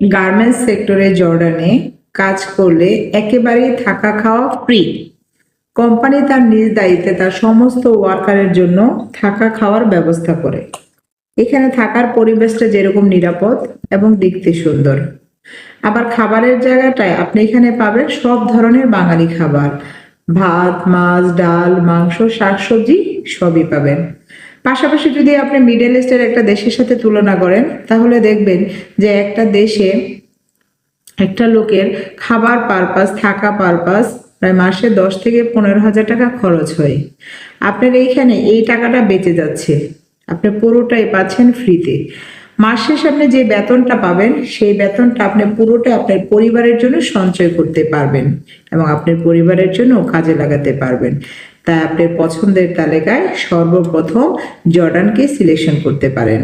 Garments সেক্টরে জর্ডানে কাজ করলে একেবারেই থাকা খাওয়া ফ্রি কোম্পানি তার নিজ দায়িত্বে তার সমস্ত ওয়ার্কারের জন্য থাকা খাওয়ার ব্যবস্থা করে। এখানে থাকার পরিবেশটা যেরকম নিরাপদ এবং দেখতে সুন্দর। আবার খাবারের জায়গাটায় আপনি এখানে পাবেন সব ধরনের বাঙালি খাবার। ভাত, মাছ, ডাল, মাংস, শাকসবজি সবই পাবেন। পাশাপাশি যদি আপনি মিডল ইস্টের একটা দেশের সাথে তুলনা করেন, তাহলে দেখবেন যে একটা দেশে একটা লোকের খাবার পারপাস থাকা পারপাস প্রায় মাসে দশ থেকে পনেরো হাজার টাকা খরচ হয়। আপনার এইখানে এই টাকাটা বেঁচে যাচ্ছে। আপনি পুরোটাই পাচ্ছেন ফ্রিতে মাস শেষে আপনি যে বেতনটা পাবেন, সেই বেতনটা আপনি পুরোটা আপনার পরিবারের জন্য সঞ্চয় করতে পারবেন এবং আপনার পরিবারের জন্য কাজে লাগাতে পারবেন। তাই আপনার পছন্দের তালিকায় সর্বপ্রথম জর্ডানকে সিলেকশন করতে পারেন।